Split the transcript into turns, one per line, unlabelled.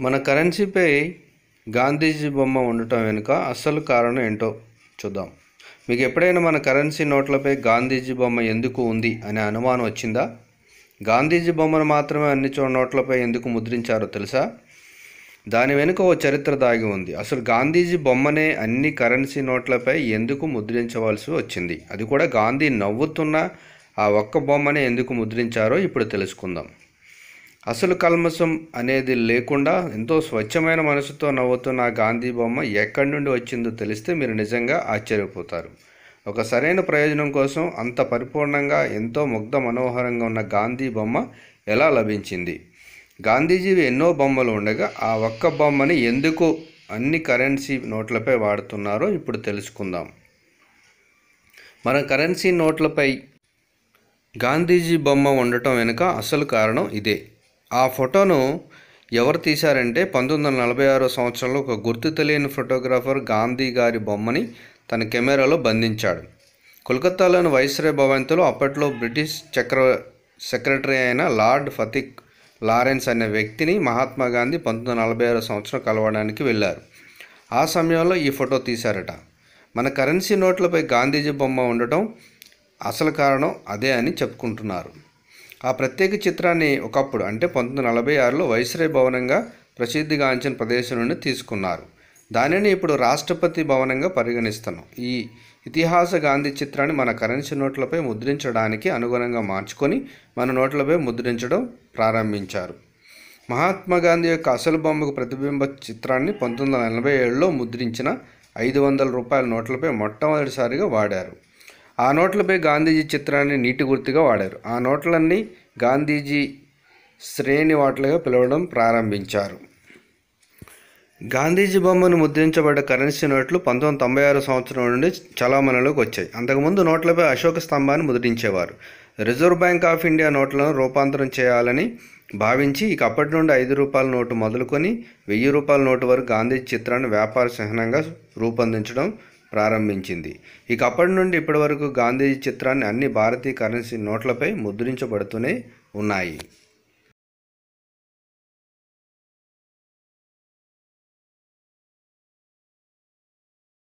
మన కరెన్సీపై గాంధీజీ బొమ్మ ఉండటం వెనుక అసలు కారణం ఏంటో చూద్దాం. మీకు ఎప్పుడైనా మన కరెన్సీ నోట్లపై గాంధీజీ బొమ్మ ఎందుకు ఉంది అనే అనుమానం వచ్చిందా? గాంధీజీ బొమ్మను మాత్రమే అన్ని చో నోట్లపై ఎందుకు ముద్రించారో తెలుసా? దాని వెనుక ఓ చరిత్ర దాగి ఉంది. అసలు గాంధీజీ బొమ్మనే అన్ని కరెన్సీ నోట్లపై ఎందుకు ముద్రించవలసి వచ్చింది? అది కూడా గాంధీ నవ్వుతున్న ఆ ఒక్క బొమ్మనే ఎందుకు ముద్రించారో ఇప్పుడు తెలుసుకుందాం. అసలు కల్మసం అనేది లేకుండా ఎంతో స్వచ్ఛమైన మనసుతో నవ్వుతున్న ఆ గాంధీ బొమ్మ ఎక్కడి నుండి వచ్చిందో తెలిస్తే మీరు నిజంగా ఆశ్చర్యపోతారు. ఒక సరైన ప్రయోజనం కోసం అంత పరిపూర్ణంగా ఎంతో ముగ్ధ మనోహరంగా ఉన్న గాంధీ బొమ్మ ఎలా లభించింది? గాంధీజీవి ఎన్నో బొమ్మలు ఉండగా ఆ ఒక్క బొమ్మని ఎందుకు అన్ని కరెన్సీ నోట్లపై వాడుతున్నారో ఇప్పుడు తెలుసుకుందాం. మన కరెన్సీ నోట్లపై గాంధీజీ బొమ్మ ఉండటం వెనుక అసలు కారణం ఇదే. ఆ ఫోటోను ఎవరు తీశారంటే పంతొమ్మిది వందల నలభై ఆరో సంవత్సరంలో ఒక గుర్తు తెలియని ఫోటోగ్రాఫర్ గాంధీ గారి బొమ్మని తన కెమెరాలో బంధించాడు. కోల్కతాలోని వైస్రాయ్ భవంతిలో అప్పట్లో బ్రిటిష్ చక్ర సెక్రటరీ అయిన లార్డ్ ఫతిక్ లారెన్స్ అనే వ్యక్తిని మహాత్మా గాంధీ పంతొమ్మిది వందల నలభై ఆరో సంవత్సరం కలవడానికి వెళ్ళారు. ఆ సమయంలో ఈ ఫోటో తీశారట. మన కరెన్సీ నోట్లపై గాంధీజీ బొమ్మ ఉండటం అసలు కారణం అదే అని చెప్పుకుంటున్నారు. ఆ ప్రత్యేక చిత్రాన్ని ఒకప్పుడు అంటే పంతొమ్మిది వందల నలభై ఆరులో వైస్రాయ్ భవనంగా ప్రసిద్ధిగాంచిన ప్రదేశం నుండి తీసుకున్నారు. దానిని ఇప్పుడు రాష్ట్రపతి భవనంగా పరిగణిస్తున్నాం. ఈ ఇతిహాస గాంధీ చిత్రాన్ని మన కరెన్సీ నోట్లపై ముద్రించడానికి అనుగుణంగా మార్చుకొని మన నోట్లపై ముద్రించడం ప్రారంభించారు. మహాత్మా గాంధీ యొక్క అసలు బొమ్మకు ప్రతిబింబ చిత్రాన్ని పంతొమ్మిది వందల ఎనభై ఏడులో ముద్రించిన ఐదు వందల రూపాయల నోట్లపై మొట్టమొదటిసారిగా వాడారు. ఆ నోట్లపై గాంధీజీ చిత్రాన్ని నీటి గుర్తుగా వాడారు. ఆ నోట్లన్నీ గాంధీజీ శ్రేణి వాట్లుగా పిలవడం ప్రారంభించారు. గాంధీజీ బొమ్మను ముద్రించబడ్డ కరెన్సీ నోట్లు పంతొమ్మిది తొంభై ఆరు సంవత్సరం నుండి చలామణిలోకి వచ్చాయి. అంతకుముందు నోట్లపై అశోక స్తంభాన్ని ముద్రించేవారు. రిజర్వ్ బ్యాంక్ ఆఫ్ ఇండియా నోట్లను రూపాంతరం చేయాలని భావించి ఇక అప్పటి నుండి ఐదు రూపాయల నోటు మొదలుకొని వెయ్యి రూపాయల నోటు వరకు గాంధీ చిత్రాన్ని వ్యాపార చిహ్నంగా రూపొందించడం ప్రారంభించింది. ఇక అప్పటి నుండి ఇప్పటి వరకు గాంధీజీ చిత్రాన్ని అన్ని భారతీయ కరెన్సీ నోట్లపై ముద్రించబడుతూనే ఉన్నాయి.